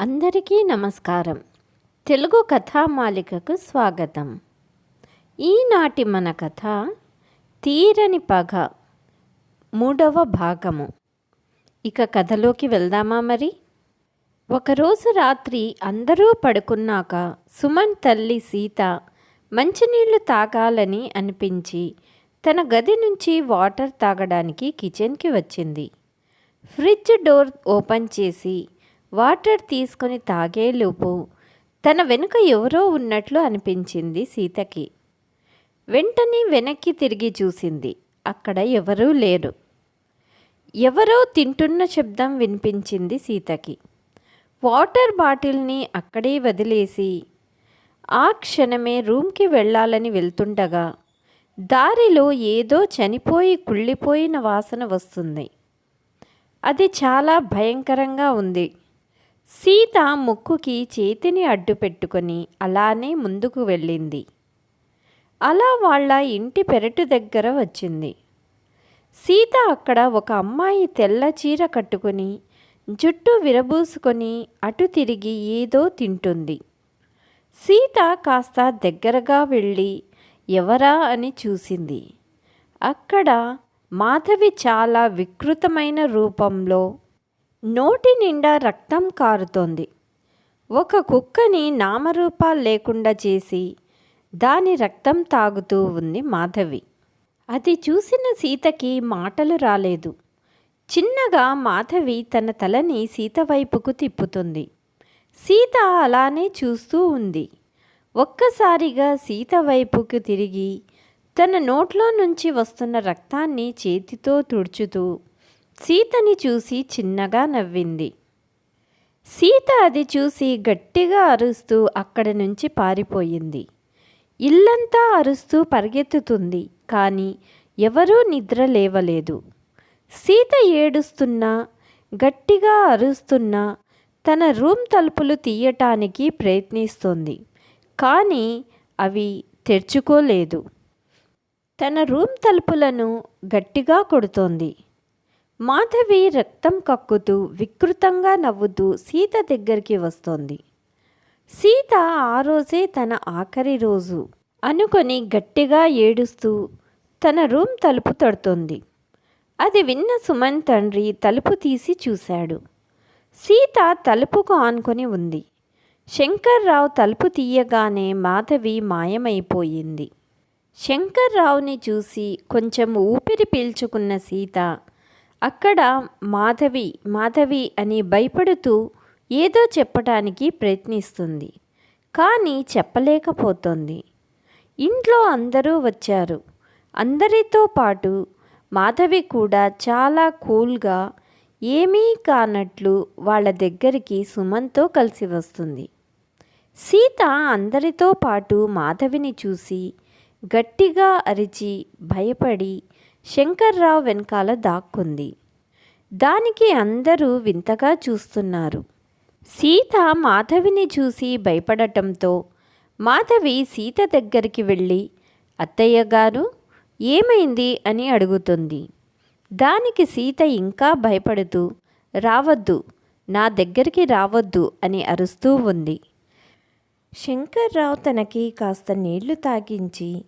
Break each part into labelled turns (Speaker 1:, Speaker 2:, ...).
Speaker 1: అందరికీ నమస్కారం. తెలుగు కథామాలికకు స్వాగతం. ఈనాటి మన కథ తీరని పగ మూడవ భాగము. ఇక కథలోకి వెళ్దామా మరి? ఒకరోజు రాత్రి అందరూ పడుకున్నాక సుమన్ తల్లి సీత మంచినీళ్ళు తాగాలని అనిపించి తన గది నుంచి వాటర్ తాగడానికి కిచెన్కి వచ్చింది. ఫ్రిడ్జ్ డోర్ ఓపెన్ చేసి వాటర్ తీసుకొని తాగేలోపు తన వెనుక ఎవరో ఉన్నట్లు అనిపించింది సీతకి. వెంటనే వెనక్కి తిరిగి చూసింది. అక్కడ ఎవరూ లేరు. ఎవరో తింటున్న శబ్దం వినిపించింది సీతకి. వాటర్ బాటిల్ని అక్కడే వదిలేసి ఆ క్షణమే రూమ్కి వెళ్ళాలని వెళ్తుండగా దారిలో ఏదో చనిపోయి కుళ్ళిపోయిన వాసన వస్తుంది. అది చాలా భయంకరంగా ఉంది. సీత ముక్కుకి చేతిని అడ్డు పెట్టుకొని అలానే ముందుకు వెళ్ళింది. అలా వాళ్ళ ఇంటి పెరటు దగ్గర వచ్చింది. సీత అక్కడ ఒక అమ్మాయి తెల్ల చీర కట్టుకొని జుట్టు విరబూసుకొని అటు తిరిగి ఏదో తింటుంది. సీత కాస్త దగ్గరగా వెళ్ళి ఎవరా? అని చూసింది. అక్కడ మాధవి చాలా వికృతమైన రూపంలో నోటి నిండా రక్తం కారుతోంది. ఒక కుక్కని నామరూపాలు లేకుండా చేసి దాని రక్తం తాగుతూ ఉంది మాధవి. అది చూసిన సీతకి మాటలు రాలేదు. చిన్నగా మాధవి తన తలని సీత వైపుకు తిప్పుతుంది. సీత అలానే చూస్తూ ఉంది. ఒక్కసారిగా సీత వైపుకు తిరిగి తన నోట్లో నుంచి వస్తున్న రక్తాన్ని చేతితో తుడుచుతూ సీతని చూసి చిన్నగా నవ్వింది. సీత అది చూసి గట్టిగా అరుస్తూ అక్కడి నుంచి పారిపోయింది. ఇల్లంతా అరుస్తూ పరిగెత్తుతుంది కానీ ఎవరూ నిద్ర లేవలేదు. సీత ఏడుస్తున్నా గట్టిగా అరుస్తున్నా తన రూమ్ తలుపులు తీయటానికి ప్రయత్నిస్తోంది కానీ అవి తెరుచుకోలేదు. తన రూమ్ తలుపులను గట్టిగా కొడుతోంది. మాధవి రక్తం కక్కుతూ వికృతంగా నవ్వుతూ సీత దగ్గరికి వస్తోంది. సీత ఆ రోజే తన ఆఖరి రోజు అనుకొని గట్టిగా ఏడుస్తూ తన రూమ్ తలుపు తడుతోంది. అది విన్న సుమన్ తండ్రి తలుపు తీసి చూశాడు. సీత తలుపుకు ఆనుకొని ఉంది. శంకర్రావు తలుపు తీయగానే మాధవి మాయమైపోయింది. శంకర్రావుని చూసి కొంచెం ఊపిరి పీల్చుకున్న సీత అక్కడ మాధవి మాధవి అని భయపడుతూ ఏదో చెప్పటానికి ప్రయత్నిస్తుంది. కానీ చెప్పలేకపోతుంది. ఇంట్లో అందరూ వచ్చారు. అందరితో పాటు మాధవి కూడా చాలా కూల్గా ఏమీ కానట్లు వాళ్ళ దగ్గరికి సుమన్తో కలిసి వస్తుంది. సీత అందరితో పాటు మాధవిని చూసి గట్టిగా అరిచి భయపడి శంకర్రావు వెనకాల దాక్కుంది. దానికి అందరూ వింతగా చూస్తున్నారు. సీత మాధవిని చూసి భయపడటంతో మాధవి సీత దగ్గరికి వెళ్ళి అత్తయ్య గారు ఏమైంది? అని అడుగుతుంది. దానికి సీత ఇంకా భయపడుతూ రావద్దు నా దగ్గరికి రావద్దు అని అరుస్తూ ఉంది. శంకర్రావు తనకి కాస్త నీళ్ళు తాగించి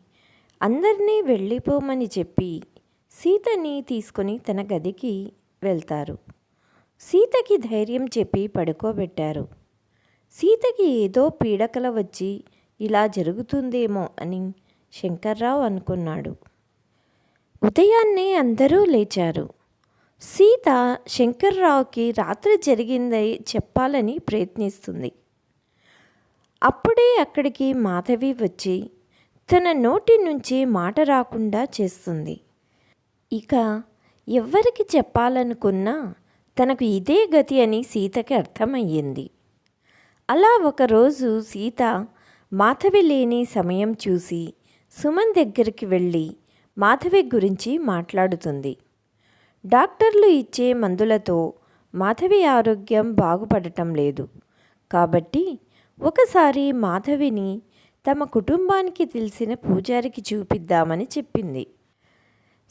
Speaker 1: అందరినీ వెళ్ళిపోమని చెప్పి సీతని తీసుకొని తన గదికి వెళ్తారు. సీతకి ధైర్యం చెప్పి పడుకోబెట్టారు. సీతకి ఏదో పీడకల వచ్చి ఇలా జరుగుతుందేమో అని శంకర్రావు అనుకున్నాడు. ఉదయాన్నే అందరూ లేచారు. సీత శంకర్రావుకి రాత్రి జరిగింది చెప్పాలని ప్రయత్నిస్తుంది. అప్పుడే అక్కడికి మాధవి వచ్చి తన నోటి నుంచి మాట రాకుండా చేస్తుంది. ఇక ఎవ్వరికి చెప్పాలనుకున్నా తనకు ఇదే గతి అని సీతకి అర్థమయ్యింది. అలా ఒకరోజు సీత మాధవి లేని సమయం చూసి సుమన్ దగ్గరికి వెళ్ళి మాధవి గురించి మాట్లాడుతుంది. డాక్టర్లు ఇచ్చే మందులతో మాధవి ఆరోగ్యం బాగుపడటం లేదు. కాబట్టి ఒకసారి మాధవిని తమ కుటుంబానికి తెలిసిన పూజారికి చూపిద్దామని చెప్పింది.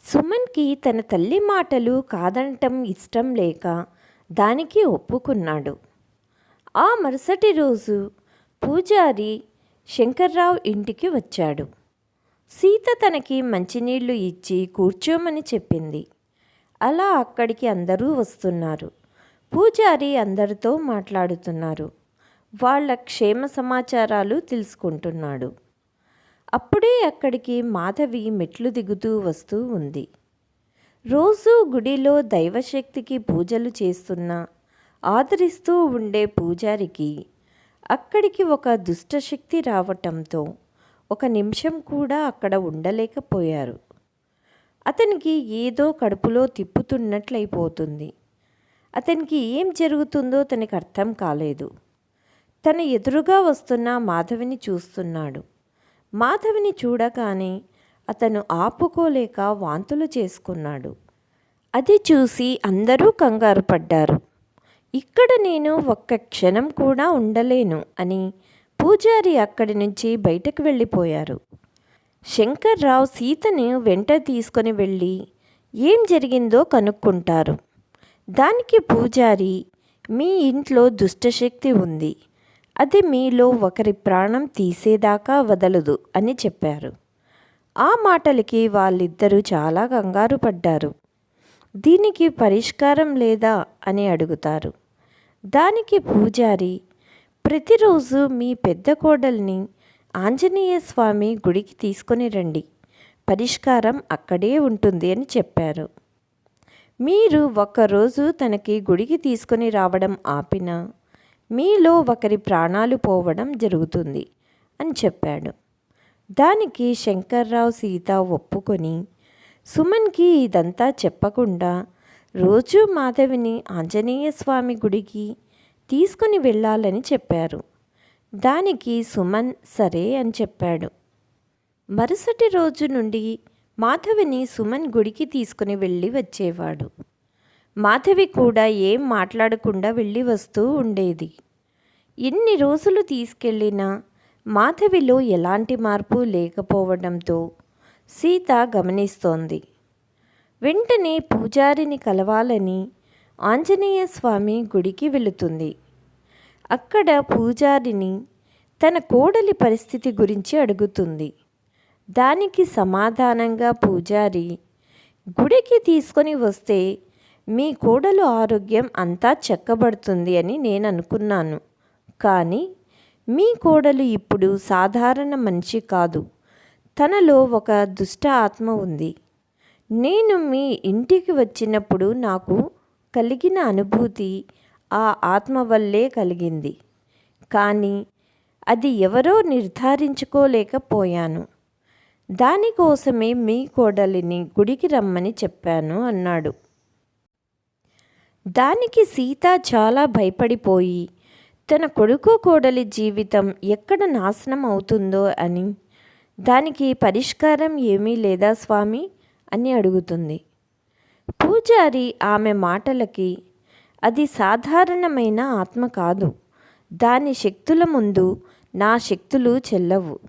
Speaker 1: సుమన్కి తన తల్లి మాటలు కాదనటం ఇష్టం లేక దానికి ఒప్పుకున్నాడు. ఆ మరుసటి రోజు పూజారి శంకర్రావు ఇంటికి వచ్చాడు. సీత తనకి మంచినీళ్ళు ఇచ్చి కూర్చోమని చెప్పింది. అలా అక్కడికి అందరూ వస్తున్నారు. పూజారి అందరితో మాట్లాడుతున్నారు. వాళ్ళ క్షేమ సమాచారాలు తెలుసుకుంటున్నాడు. అప్పుడే అక్కడికి మాధవి మెట్లు దిగుతూ వస్తూ ఉంది. రోజూ గుడిలో దైవశక్తికి పూజలు చేస్తున్న ఆదరిస్తూ ఉండే పూజారికి అక్కడికి ఒక దుష్టశక్తి రావటంతో ఒక నిమిషం కూడా అక్కడ ఉండలేకపోయారు. అతనికి ఏదో కడుపులో తిప్పుతున్నట్లయిపోతుంది. అతనికి ఏం జరుగుతుందో తనకి అర్థం కాలేదు. తన ఎదురుగా వస్తున్న మాధవిని చూస్తున్నాడు. మాధవిని చూడగానే అతను ఆపుకోలేక వాంతులు చేసుకున్నాడు. అది చూసి అందరూ కంగారు పడ్డారు. ఇక్కడ నేను ఒక్క క్షణం కూడా ఉండలేను అని పూజారి అక్కడి నుంచి బయటకు వెళ్ళిపోయారు. శంకర్రావు సీతను వెంట తీసుకొని వెళ్ళి ఏం జరిగిందో కనుక్కుంటారు. దానికి పూజారి మీ ఇంట్లో దుష్టశక్తి ఉంది. అది మీలో ఒకరి ప్రాణం తీసేదాకా వదలదు అని చెప్పారు. ఆ మాటలకి వాళ్ళిద్దరూ చాలా కంగారు పడ్డారు. దీనికి పరిష్కారం లేదా అని అడుగుతారు. దానికి పూజారి ప్రతిరోజు మీ పెద్ద కోడల్ని ఆంజనేయ స్వామి గుడికి తీసుకొని రండి. పరిష్కారం అక్కడే ఉంటుంది అని చెప్పారు. మీరు ఒక్కరోజు తనకి గుడికి తీసుకొని రావడం ఆపినా మీలో ఒకరి ప్రాణాలు పోవడం జరుగుతుంది అని చెప్పాడు. దానికి శంకర్రావు సీత ఒప్పుకొని సుమన్కి ఇదంతా చెప్పకుండా రోజు మాధవిని ఆంజనేయ స్వామి గుడికి తీసుకుని వెళ్ళాలని చెప్పారు. దానికి సుమన్ సరే అని చెప్పాడు. మరుసటి రోజు నుండి మాధవిని సుమన్ గుడికి తీసుకుని వెళ్ళి వచ్చేవాడు. మాధవి కూడా ఏం మాట్లాడకుండా వెళ్ళి వస్తూ ఉండేది. ఎన్ని రోజులు తీసుకెళ్ళినా మాధవిలో ఎలాంటి మార్పు లేకపోవడంతో సీత గమనిస్తోంది. వెంటనే పూజారిని కలవాలని ఆంజనేయ స్వామి గుడికి వెళుతుంది. అక్కడ పూజారిని తన కోడలి పరిస్థితి గురించి అడుగుతుంది. దానికి సమాధానంగా పూజారి గుడికి తీసుకొని వస్తే మీ కోడలు ఆరోగ్యం అంతా చెక్కబడుతుంది అని నేను అనుకున్నాను కానీ మీ కోడలు ఇప్పుడు సాధారణ మనిషి కాదు. తనలో ఒక దుష్ట ఆత్మ ఉంది. నేను మీ ఇంటికి వచ్చినప్పుడు నాకు కలిగిన అనుభూతి ఆ ఆత్మ వల్లే కలిగింది. కానీ అది ఎవరో నిర్ధారించుకోలేకపోయాను. దానికోసమే మీ కోడలిని గుడికి రమ్మని చెప్పాను అన్నాడు. దానికి సీత చాలా భయపడిపోయి తన కొడుకు కోడలి జీవితం ఎక్కడ నాశనం అవుతుందో అని దానికి పరిష్కారం ఏమీ లేదా స్వామి? అని అడుగుతుంది. పూజారి ఆమె మాటలకి అది సాధారణమైన ఆత్మ కాదు. దాని శక్తుల ముందు నా శక్తులు చెల్లవు.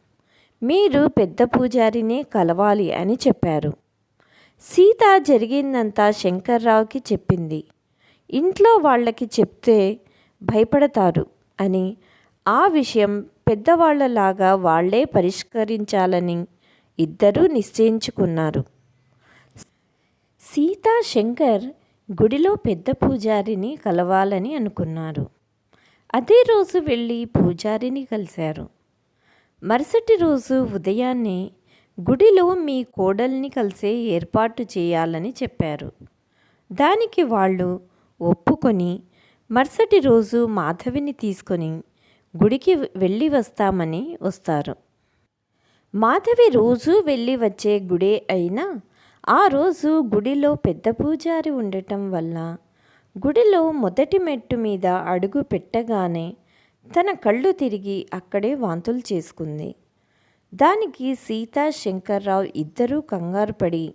Speaker 1: మీరు పెద్ద పూజారినే కలవాలి అని చెప్పారు. సీత జరిగిందంతా శంకర్రావుకి చెప్పింది. ఇంట్లో వాళ్ళకి చెప్తే భయపడతారు అని ఆ విషయం పెద్దవాళ్ళలాగా వాళ్ళే పరిష్కరించాలని ఇద్దరూ నిశ్చయించుకున్నారు. సీతా శంకర్ గుడిలో పెద్ద పూజారిని కలవాలని అనుకున్నారు. అదే రోజు వెళ్ళి పూజారిని కలిశారు. మరుసటి రోజు ఉదయాన్నే గుడిలో మీ కోడల్ని కలిసే ఏర్పాటు చేయాలని చెప్పారు. దానికి వాళ్ళు ఒప్పుకొని మరుసటి రోజు మాధవిని తీసుకొని గుడికి వెళ్ళి వస్తామని వస్తారు. మాధవి రోజు వెళ్ళి వచ్చే గుడే అయినా ఆ రోజు గుడిలో పెద్ద పూజారి ఉండటం వల్ల గుడిలో మొదటి మెట్టు మీద అడుగు పెట్టగానే తన కళ్ళు తిరిగి అక్కడే వాంతులు చేసుకుంది. దానికి సీతా శంకర్రావు ఇద్దరూ కంగారు పడి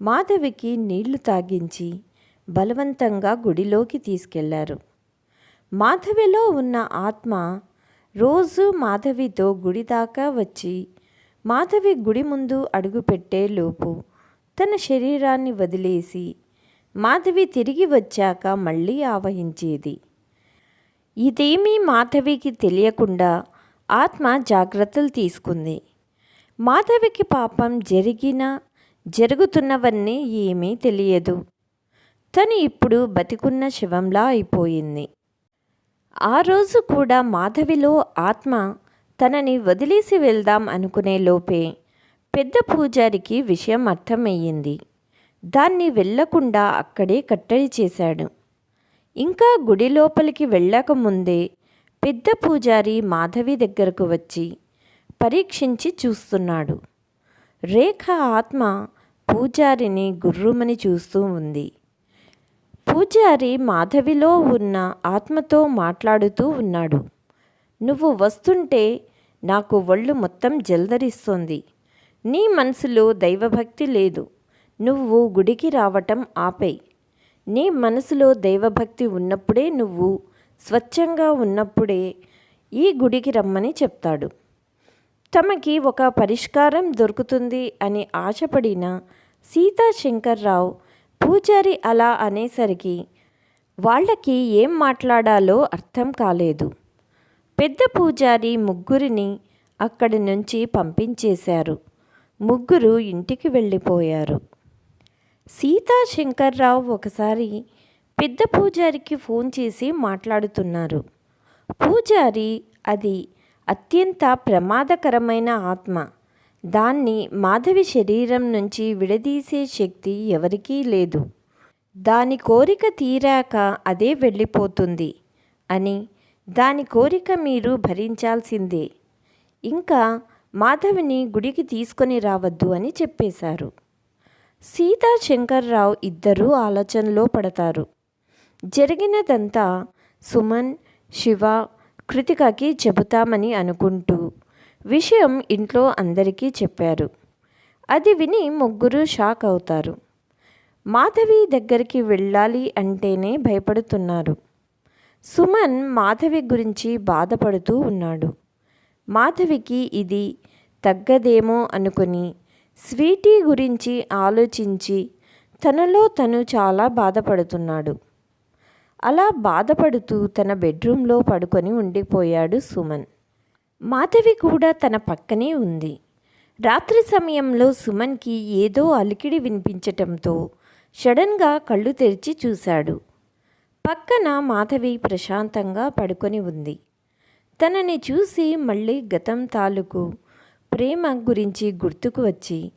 Speaker 1: మాధవికి నీళ్ళు తాగించి బలవంతంగా గుడిలోకి తీసుకెళ్ళారు. మాధవిలో ఉన్న ఆత్మ రోజు మాధవితో గుడి దాకా వచ్చి మాధవి గుడి ముందు అడుగుపెట్టే లోపు తన శరీరాన్ని వదిలేసి మాధవి తిరిగి వచ్చాక మళ్ళీ ఆవహించేది. ఇదేమీ మాధవికి తెలియకుండా ఆత్మ జాగ్రత్తలు తీసుకుంది. మాధవికి పాపం జరిగిన జరుగుతున్నవన్నీ ఏమీ తెలియదు. తను ఇప్పుడు బతికున్న శివంలా అయిపోయింది. ఆ రోజు కూడా మాధవిలో ఆత్మ తనని వదిలేసి వెళ్దాం అనుకునే లోపే పెద్ద పూజారికి విషయం అర్థమయ్యింది. దాన్ని వెళ్ళకుండా అక్కడే కట్టడి చేశాడు. ఇంకా గుడి లోపలికి వెళ్ళకముందే పెద్ద పూజారి మాధవి దగ్గరకు వచ్చి పరీక్షించి చూస్తున్నాడు. రేఖ ఆత్మ పూజారిని గుర్రుమని చూస్తూ ఉంది. పూజారి మాధవిలో ఉన్న ఆత్మతో మాట్లాడుతూ ఉన్నాడు. నువ్వు వస్తుంటే నాకు ఒళ్ళు మొత్తం జల్దరిస్తోంది నీ మనసులో దైవభక్తి లేదు. నువ్వు గుడికి రావటం ఆపేయ్. నీ మనసులో దైవభక్తి ఉన్నప్పుడే నువ్వు స్వచ్ఛంగా ఉన్నప్పుడే ఈ గుడికి రమ్మని చెప్తాడు. తమకి ఒక పరిష్కారం దొరుకుతుంది అని ఆశపడిన సీతాశంకర్రావు పూజారి అలా అనేసరికి వాళ్ళకి ఏం మాట్లాడాలో అర్థం కాలేదు. పెద్ద పూజారి ముగ్గురిని అక్కడి నుంచి పంపించేశారు. ముగ్గురు ఇంటికి వెళ్ళిపోయారు. సీతా శంకర్రావు ఒకసారి పెద్ద పూజారికి ఫోన్ చేసి మాట్లాడుతున్నారు. పూజారి అది అత్యంత ప్రమాదకరమైన ఆత్మ. దాన్ని మాధవి శరీరం నుంచి విడదీసే శక్తి ఎవరికీ లేదు. దాని కోరిక తీరాక అదే వెళ్ళిపోతుంది అని దాని కోరిక మీరు భరించాల్సిందే. ఇంకా మాధవిని గుడికి తీసుకొని రావద్దు అని చెప్పేశారు. సీతా శంకర్రావు ఇద్దరూ ఆలోచనలో పడతారు. జరిగినదంతా సుమన్ శివ కృతికకి చెబుతామని అనుకుంటూ విషయం ఇంట్లో అందరికీ చెప్పారు. అది విని ముగ్గురు షాక్ అవుతారు. మాధవి దగ్గరికి వెళ్ళాలి అంటేనే భయపడుతున్నారు. సుమన్ మాధవి గురించి బాధపడుతూ ఉన్నాడు. మాధవికి ఇది తగ్గదేమో అనుకుని స్వీటీ గురించి ఆలోచించి తనలో తను చాలా బాధపడుతున్నాడు. అలా బాధపడుతూ తన బెడ్రూమ్లో పడుకొని ఉండిపోయాడు సుమన్. మాధవి కూడా తన పక్కనే ఉంది. రాత్రి సమయంలో సుమన్కి ఏదో అలికిడి వినిపించటంతో సడన్గా కళ్ళు తెరిచి చూశాడు. పక్కన మాధవి ప్రశాంతంగా పడుకొని ఉంది. తనని చూసి మళ్ళీ గతం తాలూకు ప్రేమ గురించి గుర్తుకు వచ్చి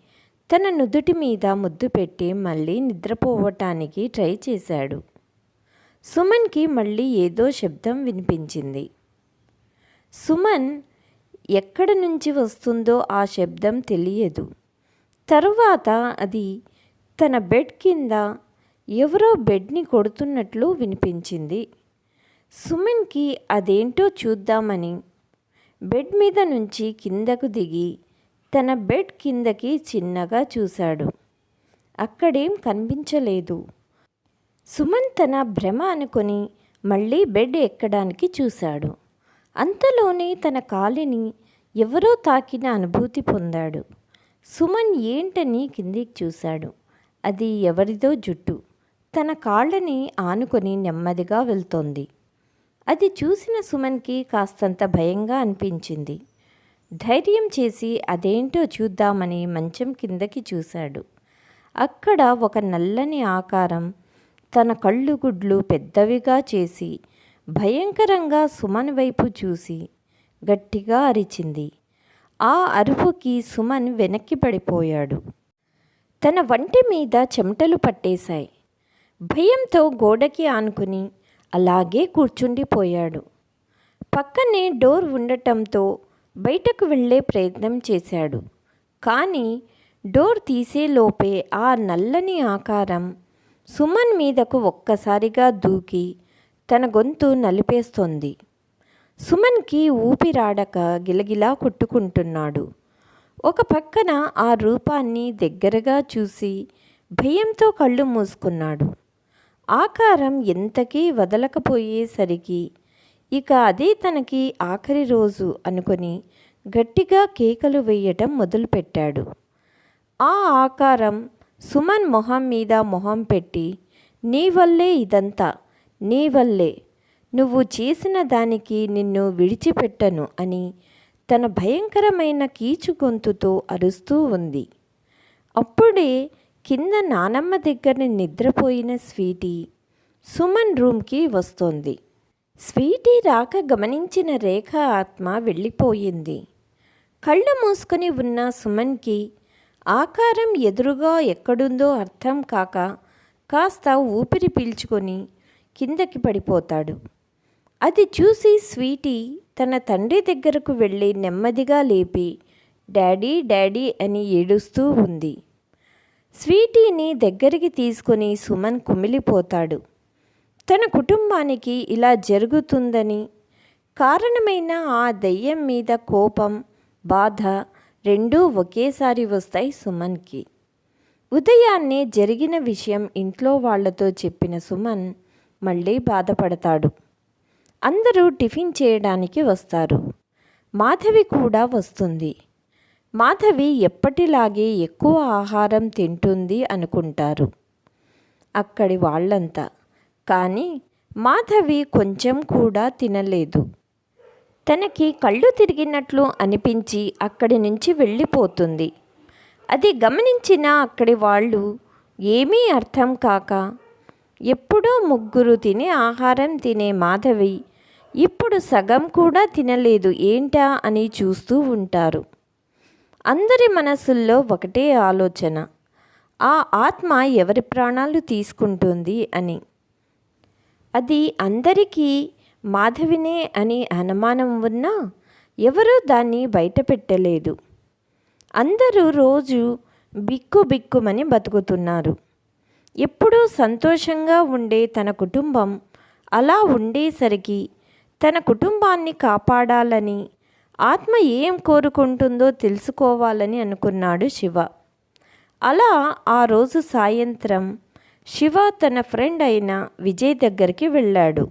Speaker 1: తన నుదుటి మీద ముద్దు పెట్టి మళ్ళీ నిద్రపోవటానికి ట్రై చేశాడు. సుమన్కి మళ్ళీ ఏదో శబ్దం వినిపించింది. సుమన్ ఎక్కడ నుంచి వస్తుందో ఆ శబ్దం తెలియదు. తరువాత అది తన బెడ్ కింద ఎవరో బెడ్ని కొడుతున్నట్లు వినిపించింది. సుమన్కి అదేంటో చూద్దామని బెడ్ మీద నుంచి కిందకు దిగి తన బెడ్ కిందకి చిన్నగా చూశాడు. అక్కడేం కనిపించలేదు. సుమన్ తన భ్రమ అనుకొని మళ్ళీ బెడ్ ఎక్కడానికి చూశాడు. అంతలోనే తన కాలిని ఎవరో తాకిన అనుభూతి పొందాడు. సుమన్ ఏంటని కిందికి చూశాడు. అది ఎవరిదో జుట్టు. తన కాళ్ళని ఆనుకొని నెమ్మదిగా వెళ్తోంది. అది చూసిన సుమన్కి కాస్తంత భయంగా అనిపించింది. ధైర్యం చేసి అదేంటో చూద్దామని మంచం కిందకి చూశాడు. అక్కడ ఒక నల్లని ఆకారం తన కళ్ళు గుడ్లు పెద్దవిగా చేసి భయంకరంగా సుమన్ వైపు చూసి గట్టిగా అరిచింది. ఆ అరుపుకి సుమన్ వెనక్కి పడిపోయాడు. తన వంటి మీద చెమటలు పట్టేశాయి. భయంతో గోడకి ఆనుకుని అలాగే కూర్చుండిపోయాడు. పక్కనే డోర్ ఉండటంతో బయటకు వెళ్ళే ప్రయత్నం చేశాడు. కానీ డోర్ తీసేలోపే ఆ నల్లని ఆకారం సుమన్ మీదకు ఒక్కసారిగా దూకి తన గొంతు నలిపేస్తోంది. సుమన్కి ఊపిరాడక గిలగిలా కొట్టుకుంటున్నాడు. ఒక పక్కన ఆ రూపాన్ని దగ్గరగా చూసి భయంతో కళ్ళు మూసుకున్నాడు. ఆకారం ఎంతకీ వదలకపోయేసరికి ఇక అదే తనకి ఆఖరి రోజు అనుకొని గట్టిగా కేకలు వేయటం మొదలుపెట్టాడు. ఆ ఆకారం సుమన్ మొహం మీద మొహం పెట్టి నీ వల్లే ఇదంతా నీ వల్లే నువ్వు చేసిన దానికి నిన్ను విడిచిపెట్టను అని తన భయంకరమైన కీచు గొంతుతో అరుస్తూ ఉంది. అప్పుడే కింద నానమ్మ దగ్గర నిద్రపోయిన స్వీటీ సుమన్ రూమ్కి వస్తోంది. స్వీటీ రాక గమనించిన రేఖ ఆత్మ వెళ్ళిపోయింది. కళ్ళు మూసుకొని ఉన్న సుమన్కి ఆకారం ఎదురుగా ఎక్కడుందో అర్థం కాక కాస్త ఊపిరి పీల్చుకొని కిందకి పడిపోతాడు. అది చూసి స్వీటీ తన తండ్రి దగ్గరకు వెళ్ళి నెమ్మదిగా లేపి డాడీ డాడీ అని ఏడుస్తూ ఉంది. స్వీటీని దగ్గరికి తీసుకొని సుమన్ కుమిలిపోతాడు. తన కుటుంబానికి ఇలా జరుగుతుందని కారణమైన ఆ దయ్యం మీద కోపం బాధ రెండూ ఒకేసారి వస్తాయి సుమన్కి. ఉదయాన్నే జరిగిన విషయం ఇంట్లో వాళ్ళతో చెప్పిన సుమన్ మళ్ళీ బాధపడతాడు. అందరూ టిఫిన్ చేయడానికి వస్తారు. మాధవి కూడా వస్తుంది. మాధవి ఎప్పటిలాగే ఎక్కువ ఆహారం తింటుంది అనుకుంటారు. అక్కడి వాళ్ళంతా. కానీ మాధవి కొంచెం కూడా తినలేదు. తనకి కళ్ళు తిరిగినట్లు అనిపించి అక్కడి నుంచి వెళ్ళిపోతుంది. అది గమనించిన అక్కడి వాళ్ళు ఏమీ అర్థం కాక? ఎప్పుడూ ముగ్గురు తినే ఆహారం తినే మాధవి ఇప్పుడు సగం కూడా తినలేదు ఏంటా అని చూస్తూ ఉంటారు. అందరి మనసుల్లో ఒకటే ఆలోచన ఆ ఆత్మ ఎవరి ప్రాణాలు తీసుకుంటుంది అని. అది అందరికీ మాధవినే అని అనుమానం ఉన్నా ఎవరూ దాన్ని బయటపెట్టలేదు. అందరూ రోజు బిక్కు బిక్కుమని బతుకుతున్నారు. ఎప్పుడూ సంతోషంగా ఉండే తన కుటుంబం అలా ఉండేసరికి తన కుటుంబాన్ని కాపాడాలని ఆత్మ ఏం కోరుకుంటుందో తెలుసుకోవాలని అనుకున్నాడు శివ. అలా ఆ రోజు సాయంత్రం శివ తన ఫ్రెండ్ అయిన విజయ్ దగ్గరికి వెళ్ళాడు.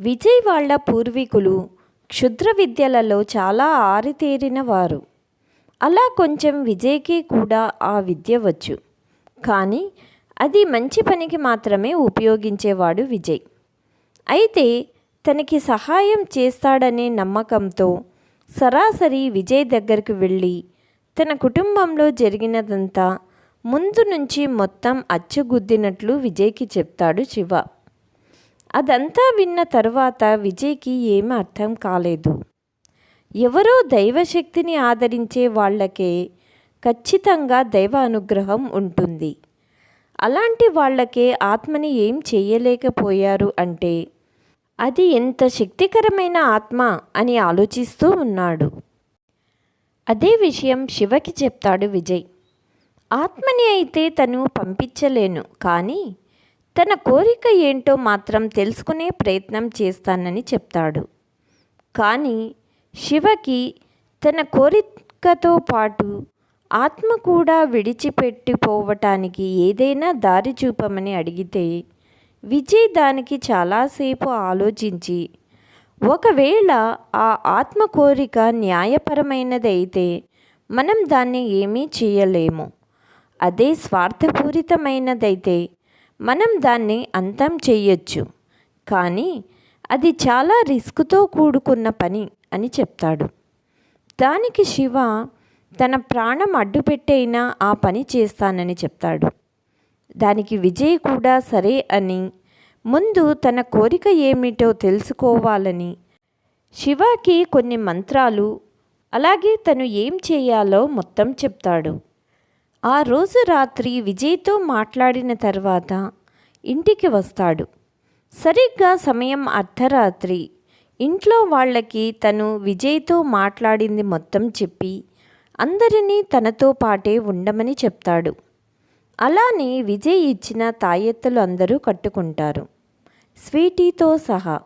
Speaker 1: విజయ్ వాళ్ళ పూర్వీకులు క్షుద్ర విద్యలలో చాలా ఆరితేరిన వారు. అలా కొంచెం విజయ్కి కూడా ఆ విద్య వచ్చు. కానీ అది మంచి పనికి మాత్రమే ఉపయోగించేవాడు విజయ్. అయితే తనకి సహాయం చేస్తాడనే నమ్మకంతో సరాసరి విజయ్ దగ్గరికి వెళ్ళి తన కుటుంబంలో జరిగినదంతా ముందు నుంచి మొత్తం అచ్చగుద్దినట్లు విజయ్కి చెప్తాడు శివ. అదంతా విన్న తరువాత విజయ్కి ఏమీ అర్థం కాలేదు. ఎవరో దైవశక్తిని ఆదరించే వాళ్ళకే ఖచ్చితంగా దైవ అనుగ్రహం ఉంటుంది. అలాంటి వాళ్ళకే ఆత్మని ఏం చేయలేకపోయారు అంటే అది ఎంత శక్తికరమైన ఆత్మ అని ఆలోచిస్తూ ఉన్నాడు. అదే విషయం శివకి చెప్తాడు విజయ్. ఆత్మని అయితే తను పంపించలేను కానీ తన కోరిక ఏంటో మాత్రం తెలుసుకునే ప్రయత్నం చేస్తానని చెప్తాడు. కానీ శివకి తన కోరికతో పాటు ఆత్మ కూడా విడిచిపెట్టిపోవటానికి ఏదైనా దారి చూపమని అడిగితే విజయ్ దానికి చాలాసేపు ఆలోచించి ఒకవేళ ఆ ఆత్మ కోరిక న్యాయపరమైనదైతే మనం దాన్ని ఏమీ చేయలేము. అదే స్వార్థపూరితమైనదైతే మనం దాన్ని అంతం చేయొచ్చు. కానీ అది చాలా రిస్క్తో కూడుకున్న పని అని చెప్తాడు. దానికి శివ తన ప్రాణం అడ్డుపెట్టైనా ఆ పని చేస్తానని చెప్తాడు. దానికి విజయ్ కూడా సరే అని. ముందు తన కోరిక ఏమిటో తెలుసుకోవాలని. శివకి కొన్ని మంత్రాలు అలాగే తను ఏం చేయాలో మొత్తం చెప్తాడు. ఆ రోజు రాత్రి విజయ్తో మాట్లాడిన తర్వాత ఇంటికి వస్తాడు. సరిగ్గా సమయం అర్ధరాత్రి. ఇంట్లో వాళ్ళకి తను విజయ్తో మాట్లాడింది మొత్తం చెప్పి అందరినీ తనతో పాటే ఉండమని చెప్తాడు. అలానే విజయ్ ఇచ్చిన తాయెత్తులు అందరూ కట్టుకుంటారు. స్వీటీతో సహా.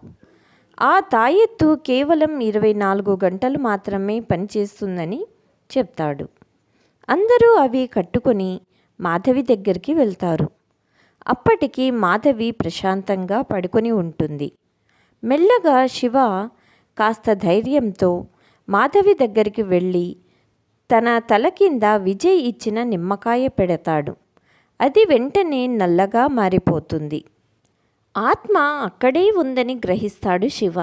Speaker 1: ఆ తాయెత్తు కేవలం ఇరవై నాలుగు గంటలు మాత్రమే పనిచేస్తుందని చెప్తాడు. అందరూ అవి కట్టుకొని మాధవి దగ్గరికి వెళ్తారు. అప్పటికి మాధవి ప్రశాంతంగా పడుకొని ఉంటుంది. మెల్లగా శివ కాస్త ధైర్యంతో మాధవి దగ్గరికి వెళ్ళి తన తల కింద విజయ్ ఇచ్చిన నిమ్మకాయ పెడతాడు. అది వెంటనే నల్లగా మారిపోతుంది. ఆత్మ అక్కడే ఉందని గ్రహిస్తాడు శివ.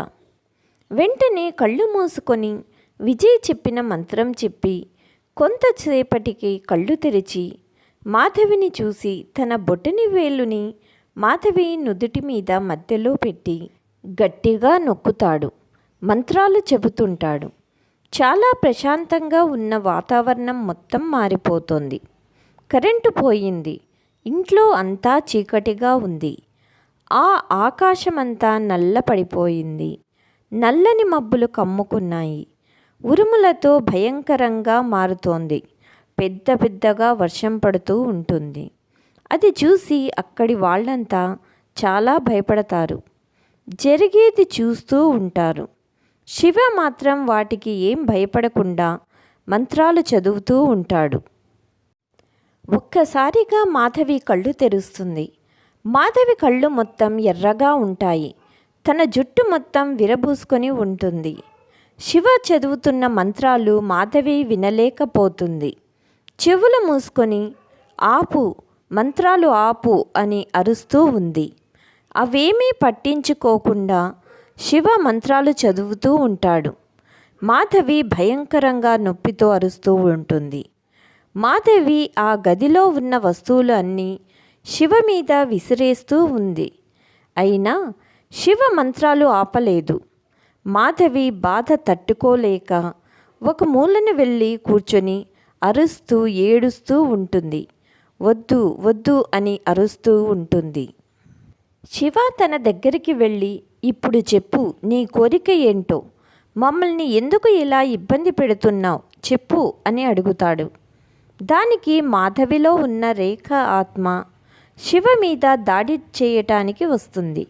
Speaker 1: వెంటనే కళ్ళు మూసుకొని విజయ్ చెప్పిన మంత్రం చెప్పి కొంతసేపటికి కళ్ళు తెరిచి మాధవిని చూసి తన బొటని వేలుని మాధవి నుదుటి మీద మధ్యలో పెట్టి గట్టిగా నొక్కుతాడు. మంత్రాలు చెబుతుంటాడు. చాలా ప్రశాంతంగా ఉన్న వాతావరణం మొత్తం మారిపోతుంది. కరెంటు పోయింది. ఇంట్లో అంతా చీకటిగా ఉంది. ఆ ఆకాశమంతా నల్లపడిపోయింది. నల్లని మబ్బులు కమ్ముకున్నాయి. ఉరుములతో భయంకరంగా మారుతోంది. పెద్ద పెద్దగా వర్షం పడుతూ ఉంటుంది. అది చూసి అక్కడి వాళ్ళంతా చాలా భయపడతారు. జరిగేది చూస్తూ ఉంటారు. శివ మాత్రం వాటికి ఏం భయపడకుండా మంత్రాలు చదువుతూ ఉంటాడు. ఒక్కసారిగా మాధవి కళ్ళు తెరుస్తుంది. మాధవి కళ్ళు మొత్తం ఎర్రగా ఉంటాయి. తన జుట్టు మొత్తం విరబూసుకొని ఉంటుంది. శివ చదువుతున్న మంత్రాలు మాధవి వినలేకపోతుంది. చెవులు మూసుకొని ఆపు మంత్రాలు ఆపు అని అరుస్తూ ఉంది. అవేమీ పట్టించుకోకుండా శివ మంత్రాలు చదువుతూ ఉంటాడు. మాధవి భయంకరంగా నొప్పితో అరుస్తూ ఉంటుంది. మాధవి ఆ గదిలో ఉన్న వస్తువులు అన్నీ శివ మీద విసిరేస్తూ ఉంది. అయినా శివ మంత్రాలు ఆపలేదు. మాధవి బాధ తట్టుకోలేక ఒక మూలను వెళ్ళి కూర్చొని అరుస్తూ ఏడుస్తూ ఉంటుంది. వద్దు వద్దు అని అరుస్తూ ఉంటుంది. శివ తన దగ్గరికి వెళ్ళి ఇప్పుడు చెప్పు నీ కోరిక ఏంటో? మమ్మల్ని ఎందుకు ఇలా ఇబ్బంది పెడుతున్నావు? చెప్పు అని అడుగుతాడు. దానికి మాధవిలో ఉన్న రేఖ ఆత్మ శివ మీద దాడి చేయటానికి వస్తుంది.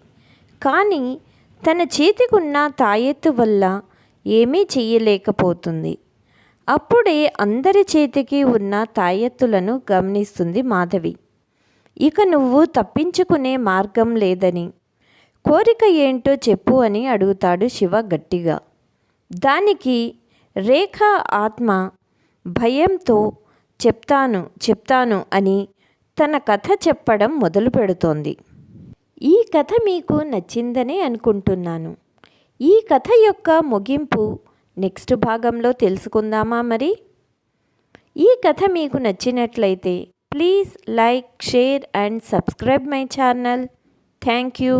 Speaker 1: కానీ తన చేతికున్న తాయెత్తు వల్ల ఏమీ చేయలేకపోతుంది. అప్పుడే అందరి చేతికి ఉన్న తాయెత్తులను గమనిస్తుంది మాధవి. ఇక నువ్వు తప్పించుకునే మార్గం లేదని కోరిక ఏంటో చెప్పు అని అడుగుతాడు శివ గట్టిగా. దానికి రేఖ ఆత్మ భయంతో చెప్తాను చెప్తాను అని తన కథ చెప్పడం మొదలు పెడుతోంది. ఈ కథ మీకు నచ్చిందనే అనుకుంటున్నాను. ఈ కథ యొక్క ముగింపు నెక్స్ట్ భాగంలో తెలుసుకుందామా మరి? ఈ కథ మీకు నచ్చినట్లయితే please like share and subscribe my channel. Thank you.